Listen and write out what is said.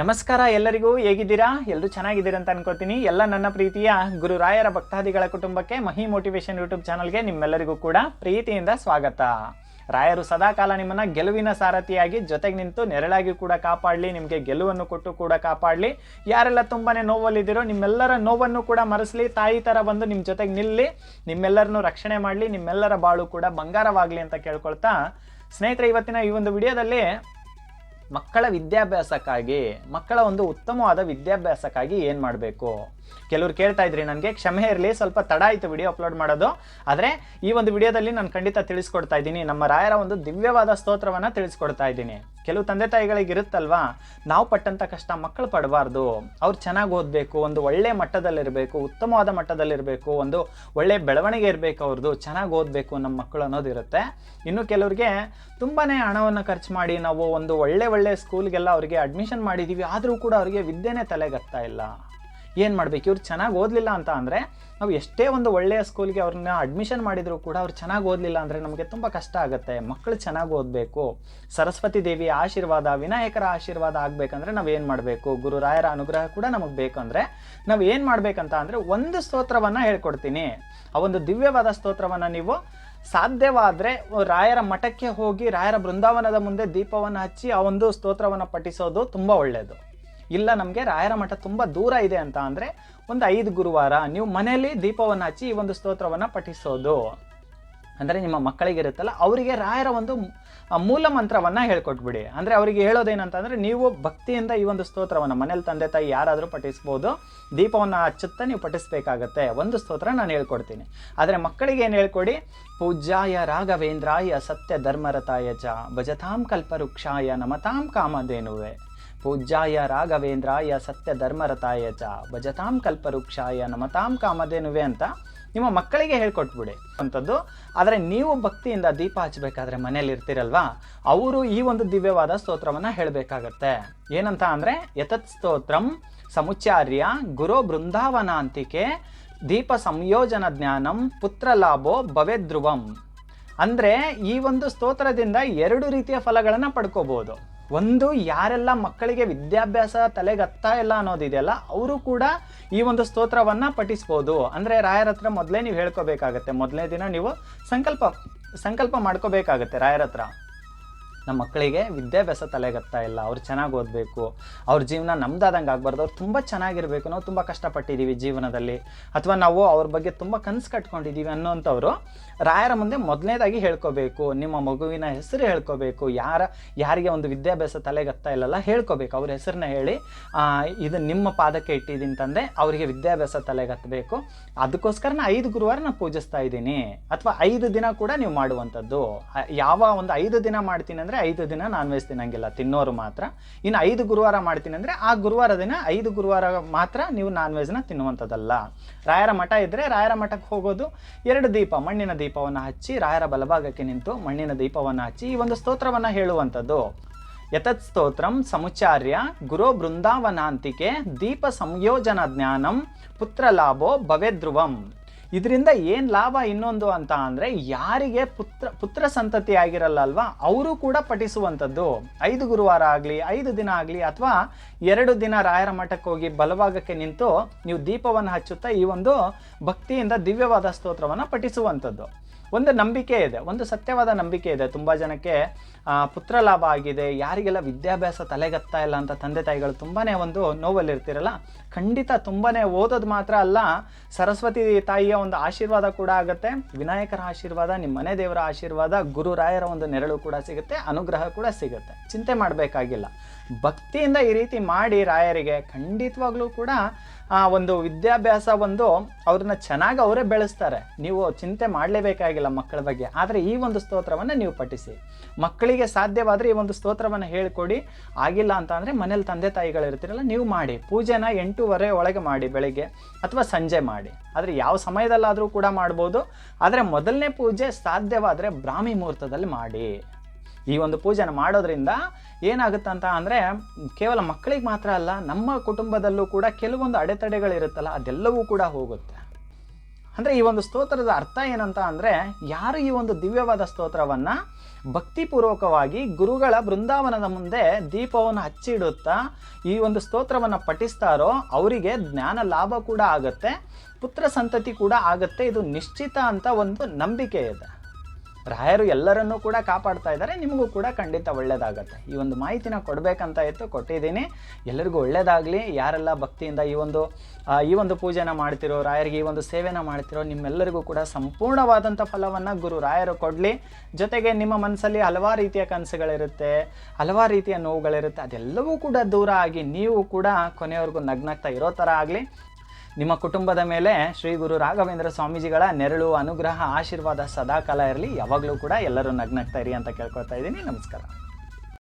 ನಮಸ್ಕಾರ ಎಲ್ಲರಿಗೂ, ಹೇಗಿದ್ದೀರಾ? ಎಲ್ಲರೂ ಚೆನ್ನಾಗಿದ್ದೀರಾ ಅಂತ ಅನ್ಕೋತೀನಿ. ಎಲ್ಲ ನನ್ನ ಪ್ರೀತಿಯ ಗುರು ರಾಯರ ಭಕ್ತಾದಿಗಳ ಕುಟುಂಬಕ್ಕೆ ಮಹಿ ಮೋಟಿವೇಶನ್ ಯೂಟ್ಯೂಬ್ ಚಾನಲ್ಗೆ ನಿಮ್ಮೆಲ್ಲರಿಗೂ ಕೂಡ ಪ್ರೀತಿಯಿಂದ ಸ್ವಾಗತ. ರಾಯರು ಸದಾಕಾಲ ನಿಮ್ಮನ್ನ ಗೆಲುವಿನ ಸಾರಥಿಯಾಗಿ ಜೊತೆಗೆ ನಿಂತು ನೆರಳಾಗಿ ಕೂಡ ಕಾಪಾಡಲಿ, ನಿಮಗೆ ಗೆಲುವನ್ನು ಕೊಟ್ಟು ಕೂಡ ಕಾಪಾಡಲಿ. ಯಾರೆಲ್ಲ ತುಂಬಾನೇ ನೋವಲ್ಲಿದ್ದೀರೋ ನಿಮ್ಮೆಲ್ಲರ ನೋವನ್ನು ಕೂಡ ಮರೆಸಲಿ, ತಾಯಿ ಥರ ಬಂದು ನಿಮ್ಮ ಜೊತೆಗೆ ನಿಲ್ಲಿ, ನಿಮ್ಮೆಲ್ಲರನ್ನು ರಕ್ಷಣೆ ಮಾಡಲಿ, ನಿಮ್ಮೆಲ್ಲರ ಬಾಳು ಕೂಡ ಬಂಗಾರವಾಗಲಿ ಅಂತ ಕೇಳ್ಕೊಳ್ತಾ ಸ್ನೇಹಿತರೆ, ಇವತ್ತಿನ ಈ ಒಂದು ವಿಡಿಯೋದಲ್ಲಿ ಮಕ್ಕಳ ವಿದ್ಯಾಭ್ಯಾಸಕ್ಕಾಗಿ, ಮಕ್ಕಳ ಒಂದು ಉತ್ತಮವಾದ ವಿದ್ಯಾಭ್ಯಾಸಕ್ಕಾಗಿ ಏನು ಮಾಡಬೇಕು? ಕೆಲವ್ರು ಕೇಳ್ತಾ ಇದ್ರಿ ನನಗೆ, ಕ್ಷಮೆ ಇರಲಿ, ಸ್ವಲ್ಪ ತಡ ಆಯಿತು ವಿಡಿಯೋ ಅಪ್ಲೋಡ್ ಮಾಡೋದು. ಆದರೆ, ಈ ಒಂದು ವಿಡಿಯೋದಲ್ಲಿ ನಾನು ಖಂಡಿತ ತಿಳಿಸ್ಕೊಡ್ತಾ ಇದ್ದೀನಿ. ನಮ್ಮ ರಾಯರ ಒಂದು ದಿವ್ಯವಾದ ಸ್ತೋತ್ರವನ್ನು ತಿಳಿಸ್ಕೊಡ್ತಾ ಇದ್ದೀನಿ. ಕೆಲವು ತಂದೆ ತಾಯಿಗಳಿಗೆ ಇರುತ್ತಲ್ವಾ? ನಾವು ಪಟ್ಟಂಥ ಕಷ್ಟ ಮಕ್ಕಳು ಪಡಬಾರ್ದು. ಅವ್ರು ಚೆನ್ನಾಗಿ ಓದಬೇಕು, ಒಂದು ಒಳ್ಳೆ ಮಟ್ಟದಲ್ಲಿರಬೇಕು, ಉತ್ತಮವಾದ ಮಟ್ಟದಲ್ಲಿರಬೇಕು, ಒಂದು ಒಳ್ಳೆ ಬೆಳವಣಿಗೆ ಇರಬೇಕು ಅವ್ರದ್ದು ಚೆನ್ನಾಗಿ ಓದಬೇಕು ನಮ್ಮ ಮಕ್ಕಳು ಅನ್ನೋದಿರುತ್ತೆ ಇನ್ನು ಕೆಲವ್ರಿಗೆ ತುಂಬಾ ಹಣವನ್ನು ಖರ್ಚು ಮಾಡಿ ನಾವು ಒಂದು ಒಳ್ಳೆ ಒಳ್ಳೆ ಸ್ಕೂಲ್ಗೆಲ್ಲ ಅವರಿಗೆ ಅಡ್ಮಿಷನ್ ಮಾಡಿದ್ದೀವಿ ಆದರೂ ಕೂಡ ಅವರಿಗೆ ವಿದ್ಯೆನೇ ತಲೆಗತ್ತಾ ಇಲ್ಲ. ಏನು ಮಾಡಬೇಕು? ಇವ್ರು ಚೆನ್ನಾಗಿ ಓದಲಿಲ್ಲ ಅಂತ ಅಂದರೆ ನಾವು ಎಷ್ಟೇ ಒಂದು ಒಳ್ಳೆಯ ಸ್ಕೂಲ್ಗೆ ಅವ್ರನ್ನ ಅಡ್ಮಿಷನ್ ಮಾಡಿದರೂ ಕೂಡ ಅವ್ರು ಚೆನ್ನಾಗಿ ಓದಲಿಲ್ಲ ಅಂದರೆ ನಮಗೆ ತುಂಬ ಕಷ್ಟ ಆಗುತ್ತೆ. ಮಕ್ಕಳು ಚೆನ್ನಾಗಿ ಓದಬೇಕು. ಸರಸ್ವತಿ ದೇವಿಯ ಆಶೀರ್ವಾದ, ವಿನಾಯಕರ ಆಶೀರ್ವಾದ ಆಗಬೇಕಂದ್ರೆ ನಾವು ಏನು ಮಾಡಬೇಕು? ಗುರುರಾಯರ ಅನುಗ್ರಹ ಕೂಡ ನಮಗೆ ಬೇಕಂದರೆ ನಾವು ಏನು ಮಾಡಬೇಕಂತ ಅಂದರೆ ಒಂದು ಸ್ತೋತ್ರವನ್ನು ಹೇಳ್ಕೊಡ್ತೀನಿ. ಆ ಒಂದು ದಿವ್ಯವಾದ ಸ್ತೋತ್ರವನ್ನು ನೀವು ಸಾಧ್ಯವಾದರೆ ರಾಯರ ಮಠಕ್ಕೆ ಹೋಗಿ ರಾಯರ ಬೃಂದಾವನದ ಮುಂದೆ ದೀಪವನ್ನು ಹಚ್ಚಿ ಆ ಒಂದು ಸ್ತೋತ್ರವನ್ನು ಪಠಿಸೋದು ತುಂಬ ಒಳ್ಳೆಯದು ಇಲ್ಲ, ನಮಗೆ ರಾಯರ ಮಠ ತುಂಬ ದೂರ ಇದೆ ಅಂತ ಅಂದರೆ ಒಂದು ಐದು ಗುರುವಾರ ನೀವು ಮನೆಯಲ್ಲಿ ದೀಪವನ್ನು ಹಚ್ಚಿ ಈ ಒಂದು ಸ್ತೋತ್ರವನ್ನು ಪಠಿಸೋದು. ಅಂದರೆ ನಿಮ್ಮ ಮಕ್ಕಳಿಗೆ ಇರುತ್ತಲ್ಲ ಅವರಿಗೆ ರಾಯರ ಒಂದು ಮೂಲ ಮಂತ್ರವನ್ನು ಹೇಳ್ಕೊಟ್ಬಿಡಿ. ಅಂದರೆ ಅವರಿಗೆ ಹೇಳೋದೇನಂತಂದರೆ ನೀವು ಭಕ್ತಿಯಿಂದ ಈ ಒಂದು ಸ್ತೋತ್ರವನ್ನು ಮನೇಲಿ ತಂದೆ ತಾಯಿ ಯಾರಾದರೂ ಪಠಿಸ್ಬೋದು, ದೀಪವನ್ನು ಹಚ್ಚುತ್ತಾ ನೀವು ಪಠಿಸಬೇಕಾಗತ್ತೆ. ಒಂದು ಸ್ತೋತ್ರ ನಾನು ಹೇಳ್ಕೊಡ್ತೀನಿ. ಆದರೆ ಮಕ್ಕಳಿಗೆ ಏನು ಹೇಳ್ಕೊಡಿ? ಪೂಜ್ಯಾಯ ರಾಘವೇಂದ್ರಾಯ ಸತ್ಯ ಧರ್ಮರತಾಯ ಚ ಭಜತಾಂ ಕಲ್ಪವೃಕ್ಷಾಯ ನಮತಾಂ ಕಾಮಧೇನುವೆ. ಪೂಜ್ಯಾಯ ರಾಘವೇಂದ್ರಾಯ ಸತ್ಯ ಧರ್ಮರತಾಯ ಚ, ಭಜತಾಂ ಕಲ್ಪವೃಕ್ಷಾಯ ನಮತಾಂ ಕಾಮಧೇನುವೆ ಅಂತ ನಿಮ್ಮ ಮಕ್ಕಳಿಗೆ ಹೇಳ್ಕೊಟ್ಬಿಡಿ ಅಂಥದ್ದು ಆದರೆ ನೀವು ಭಕ್ತಿಯಿಂದ ದೀಪ ಹಚ್ಚಬೇಕಾದ್ರೆ ಮನೇಲಿ ಇರ್ತೀರಲ್ವಾ? ಅವರು ಈ ಒಂದು ದಿವ್ಯವಾದ ಸ್ತೋತ್ರವನ್ನು ಹೇಳಬೇಕಾಗತ್ತೆ. ಏನಂತ ಅಂದರೆ ಯತತ್ ಸ್ತೋತ್ರಂ ಸಮುಚ್ಚಾರ್ಯ ಗುರು ಬೃಂದಾವನಾಂತಿಕೆ ದೀಪ ಸಂಯೋಜನ ಜ್ಞಾನಂ ಪುತ್ರ ಲಾಭೋ ಭವೇದ್ರುವಂ. ಅಂದರೆ ಈ ಒಂದು ಸ್ತೋತ್ರದಿಂದ ಎರಡು ರೀತಿಯ ಫಲಗಳನ್ನು ಪಡ್ಕೋಬೋದು. ಒಂದು ಯಾರೆಲ್ಲ ಮಕ್ಕಳಿಗೆ ವಿದ್ಯಾಭ್ಯಾಸ ತಲೆಗತ್ತಾ ಇಲ್ಲ ಅನ್ನೋದಿದೆಯಲ್ಲ ಅವರು ಕೂಡ ಈ ಒಂದು ಸ್ತೋತ್ರವನ್ನು ಪಠಿಸ್ಬೋದು. ಅಂದರೆ ರಾಯರ ಹತ್ರ ಮೊದಲೇ ನೀವು ಹೇಳ್ಕೋಬೇಕಾಗತ್ತೆ. ಮೊದಲನೇ ದಿನ ನೀವು ಸಂಕಲ್ಪ ಸಂಕಲ್ಪ ಮಾಡ್ಕೋಬೇಕಾಗತ್ತೆ ರಾಯರ ಹತ್ರ. ನಮ್ಮ ಮಕ್ಕಳಿಗೆ ವಿದ್ಯಾಭ್ಯಾಸ ತಲೆಗತ್ತಾ ಇಲ್ಲ, ಅವ್ರು ಚೆನ್ನಾಗಿ ಓದಬೇಕು, ಅವ್ರ ಜೀವನ ನಮ್ದಾದಂಗೆ ಆಗಬಾರ್ದು, ಅವ್ರು ತುಂಬ ಚೆನ್ನಾಗಿರಬೇಕು, ನಾವು ತುಂಬ ಕಷ್ಟಪಟ್ಟಿದ್ದೀವಿ ಜೀವನದಲ್ಲಿ. ಅಥವಾ ನಾವು ಅವ್ರ ಬಗ್ಗೆ ತುಂಬ ಕನಸು ಕಟ್ಕೊಂಡಿದ್ದೀವಿ ಅನ್ನೋಂಥವ್ರು ರಾಯರ ಮುಂದೆ ಮೊದಲನೇದಾಗಿ ಹೇಳ್ಕೋಬೇಕು, ನಿಮ್ಮ ಮಗುವಿನ ಹೆಸರು ಹೇಳ್ಕೋಬೇಕು, ಯಾರ, ಯಾರಿಗೆ ಒಂದು ವಿದ್ಯಾಭ್ಯಾಸ ತಲೆಗತ್ತಾ ಇಲ್ಲಲ್ಲ ಹೇಳ್ಕೋಬೇಕು. ಅವ್ರ ಹೆಸರನ್ನ ಹೇಳಿ ಇದು ನಿಮ್ಮ ಪಾದಕ್ಕೆ ಇಟ್ಟಿದ್ದೀನಿ ತಂದೆ, ಅವರಿಗೆ ವಿದ್ಯಾಭ್ಯಾಸ ತಲೆಗತ್ತಬೇಕು ಅದಕ್ಕೋಸ್ಕರ ನಾನು ಐದು ಗುರುವಾರ ನಾನು ಪೂಜಿಸ್ತಾ ಇದ್ದೀನಿ. ಅಥವಾ ಐದು ದಿನ ಕೂಡ ನೀವು ಮಾಡುವಂಥದ್ದು. ಯಾವ ಒಂದು ಐದು ದಿನ ಮಾಡ್ತೀನಿ ಅಂದರೆ ಐದು ದಿನ ನಾನ್ ವೆಜ್ ತಿನ್ನಂಗಿಲ್ಲ, ತಿನ್ನೋರು ಮಾತ್ರ. ಇನ್ನು ಐದು ಗುರುವಾರ ಮಾಡ್ತೀನಿ ಅಂದರೆ ಆ ಗುರುವಾರ ದಿನ ಐದು ಗುರುವಾರ ಮಾತ್ರ ನೀವು ನಾನ್ ವೆಜ್ನ ತಿನ್ನುವಂಥದ್ದಲ್ಲ. ರಾಯರ ಮಠ ಇದ್ದರೆ ರಾಯರ ಮಠಕ್ಕೆ ಹೋಗೋದು, ಎರಡು ದೀಪ, ಮಣ್ಣಿನ ದೀಪವನ್ನು ಹಚ್ಚಿ ರಾಯರ ಬಲಭಾಗಕ್ಕೆ ನಿಂತು ಮಣ್ಣಿನ ದೀಪವನ್ನು ಹಚ್ಚಿ ಈ ಒಂದು ಸ್ತೋತ್ರವನ್ನು ಹೇಳುವಂಥದ್ದು. ಯತತ್ ಸ್ತೋತ್ರಂ ಸಮುಚಾರ್ಯ ಗುರು ಬೃಂದಾವನಾಂತಿಕೆ ದೀಪ ಸಂಯೋಜನ ಜ್ಞಾನಂ ಪುತ್ರ ಲಾಭೋ ಭವೇದ್ರುವಂ ಇದರಿಂದ ಏನು ಲಾಭ ಇನ್ನೊಂದು ಅಂತ ಅಂದರೆ ಯಾರಿಗೆ ಪುತ್ರ ಪುತ್ರ ಸಂತತಿ ಆಗಿರಲ್ಲ ಅಲ್ವಾ ಅವರು ಕೂಡ ಪಠಿಸುವಂಥದ್ದು. ಐದು ಗುರುವಾರ ಆಗಲಿ, ಐದು ದಿನ ಆಗಲಿ ಅಥವಾ ಎರಡು ದಿನ ರಾಯರ ಮಠಕ್ಕೆ ಹೋಗಿ ಬಲಭಾಗಕ್ಕೆ ನಿಂತು ನೀವು ದೀಪವನ್ನು ಹಚ್ಚುತ್ತಾ ಈ ಒಂದು ಭಕ್ತಿಯಿಂದ ದಿವ್ಯವಾದ ಸ್ತೋತ್ರವನ್ನು ಪಠಿಸುವಂಥದ್ದು. ಒಂದು ನಂಬಿಕೆ ಇದೆ, ಒಂದು ಸತ್ಯವಾದ ನಂಬಿಕೆ ಇದೆ. ತುಂಬ ಜನಕ್ಕೆ ಪುತ್ರ ಲಾಭ ಆಗಿದೆ, ಯಾರಿಗೆಲ್ಲ ವಿದ್ಯಾಭ್ಯಾಸ ತಲೆಗತ್ತಾ ಇಲ್ಲ ಅಂತ ತಂದೆ ತಾಯಿಗಳು ತುಂಬಾ ಒಂದು ನೋವಲ್ಲಿರ್ತಿರಲ್ಲ? ಖಂಡಿತ ತುಂಬಾ ಓದೋದು ಮಾತ್ರ ಅಲ್ಲ, ಸರಸ್ವತಿ ತಾಯಿಯ ಒಂದು ಆಶೀರ್ವಾದ ಕೂಡ ಆಗುತ್ತೆ. ವಿನಾಯಕರ ಆಶೀರ್ವಾದ ನಿಮ್ಮ ಮನೆ ದೇವರ ಆಶೀರ್ವಾದ ಗುರುರಾಯರ ಒಂದು ನೆರಳು ಕೂಡ ಸಿಗುತ್ತೆ, ಅನುಗ್ರಹ ಕೂಡ ಸಿಗುತ್ತೆ. ಚಿಂತೆ ಮಾಡಬೇಕಾಗಿಲ್ಲ. ಭಕ್ತಿಯಿಂದ ಈ ರೀತಿ ಮಾಡಿ ರಾಯರಿಗೆ, ಖಂಡಿತವಾಗ್ಲೂ ಕೂಡ ಆ ಒಂದು ವಿದ್ಯಾಭ್ಯಾಸ ಒಂದು ಅವ್ರನ್ನ ಚೆನ್ನಾಗಿ ಅವರೇ ಬೆಳೆಸ್ತಾರೆ. ನೀವು ಚಿಂತೆ ಮಾಡಲೇಬೇಕಾಗಿಲ್ಲ ಮಕ್ಕಳ ಬಗ್ಗೆ. ಆದರೆ ಈ ಒಂದು ಸ್ತೋತ್ರವನ್ನು ನೀವು ಪಠಿಸಿ. ಮಕ್ಕಳಿಗೆ ಸಾಧ್ಯವಾದರೆ ಈ ಒಂದು ಸ್ತೋತ್ರವನ್ನು ಹೇಳಿಕೊಡಿ. ಆಗಿಲ್ಲ ಅಂತ ಅಂದರೆ ಮನೇಲಿ ತಂದೆ ತಾಯಿಗಳಿರ್ತೀರಲ್ಲ ನೀವು ಮಾಡಿ. ಪೂಜೆನ ಎಂಟೂವರೆ ಒಳಗೆ ಮಾಡಿ ಬೆಳಿಗ್ಗೆ ಅಥವಾ ಸಂಜೆ ಮಾಡಿ. ಆದರೆ ಯಾವ ಸಮಯದಲ್ಲಾದರೂ ಕೂಡ ಮಾಡ್ಬೋದು. ಆದರೆ ಮೊದಲನೇ ಪೂಜೆ ಸಾಧ್ಯವಾದರೆ ಬ್ರಾಹ್ಮಿ ಮುಹೂರ್ತದಲ್ಲಿ ಮಾಡಿ. ಈ ಒಂದು ಪೂಜೆನ ಮಾಡೋದ್ರಿಂದ ಏನಾಗುತ್ತೆ ಅಂತ ಅಂದರೆ ಕೇವಲ ಮಕ್ಕಳಿಗೆ ಮಾತ್ರ ಅಲ್ಲ, ನಮ್ಮ ಕುಟುಂಬದಲ್ಲೂ ಕೂಡ ಕೆಲವೊಂದು ಅಡೆತಡೆಗಳಿರುತ್ತಲ್ಲ, ಅದೆಲ್ಲವೂ ಕೂಡ ಹೋಗುತ್ತೆ. ಅಂದರೆ ಈ ಒಂದು ಸ್ತೋತ್ರದ ಅರ್ಥ ಏನಂತ ಅಂದರೆ ಯಾರು ಈ ಒಂದು ದಿವ್ಯವಾದ ಸ್ತೋತ್ರವನ್ನು ಭಕ್ತಿಪೂರ್ವಕವಾಗಿ ಗುರುಗಳ ಬೃಂದಾವನದ ಮುಂದೆ ದೀಪವನ್ನು ಹಚ್ಚಿಡುತ್ತಾ ಈ ಒಂದು ಸ್ತೋತ್ರವನ್ನು ಪಠಿಸ್ತಾರೋ ಅವರಿಗೆ ಜ್ಞಾನ ಲಾಭ ಕೂಡ ಆಗುತ್ತೆ, ಪುತ್ರ ಸಂತತಿ ಕೂಡ ಆಗುತ್ತೆ. ಇದು ನಿಶ್ಚಿತ ಅಂತ ಒಂದು ನಂಬಿಕೆ ಇದೆ. ರಾಯರು ಎಲ್ಲರನ್ನೂ ಕೂಡ ಕಾಪಾಡ್ತಾ ಇದ್ದಾರೆ, ನಿಮಗೂ ಕೂಡ ಖಂಡಿತ ಒಳ್ಳೆಯದಾಗತ್ತೆ ಈ ಒಂದು ಮಾಹಿತಿನ ಕೊಡಬೇಕಂತ ಇತ್ತು ಕೊಟ್ಟಿದ್ದೀನಿ. ಎಲ್ಲರಿಗೂ ಒಳ್ಳೆಯದಾಗಲಿ ಯಾರೆಲ್ಲ ಭಕ್ತಿಯಿಂದ ಈ ಒಂದು ಈ ಒಂದು ಪೂಜೆನ ಮಾಡ್ತಿರೋ, ರಾಯರಿಗೆ ಈ ಒಂದು ಸೇವೆನ ಮಾಡ್ತಿರೋ, ನಿಮ್ಮೆಲ್ಲರಿಗೂ ಕೂಡ ಸಂಪೂರ್ಣವಾದಂಥ ಫಲವನ್ನು ಗುರು ರಾಯರು ಕೊಡಲಿ. ಜೊತೆಗೆ ನಿಮ್ಮ ಮನಸ್ಸಲ್ಲಿ ಹಲವಾರು ರೀತಿಯ ಕನಸುಗಳಿರುತ್ತೆ, ಹಲವಾರು ರೀತಿಯ ನೋವುಗಳಿರುತ್ತೆ. ಅದೆಲ್ಲವೂ ಕೂಡ ದೂರ ಆಗಿ ನೀವು ಕೂಡ ಕೊನೆಯವರೆಗೂ ನಗ್ನಗ್ತಾ ಇರೋ ಥರ ಆಗಲಿ. ನಿಮ್ಮ ಕುಟುಂಬದ ಮೇಲೆ ಶ್ರೀ ಗುರು ರಾಘವೇಂದ್ರ ಸ್ವಾಮೀಜಿಗಳ ನೆರಳು, ಅನುಗ್ರಹ, ಆಶೀರ್ವಾದ ಸದಾಕಾಲ ಇರಲಿ. ಯಾವಾಗಲೂ ಕೂಡ ಎಲ್ಲರೂ ನಗ್ನಗ್ತಾ ಇರಿ ಅಂತ ಕೇಳ್ಕೊಳ್ತಾ ಇದ್ದೀನಿ. ನಮಸ್ಕಾರ.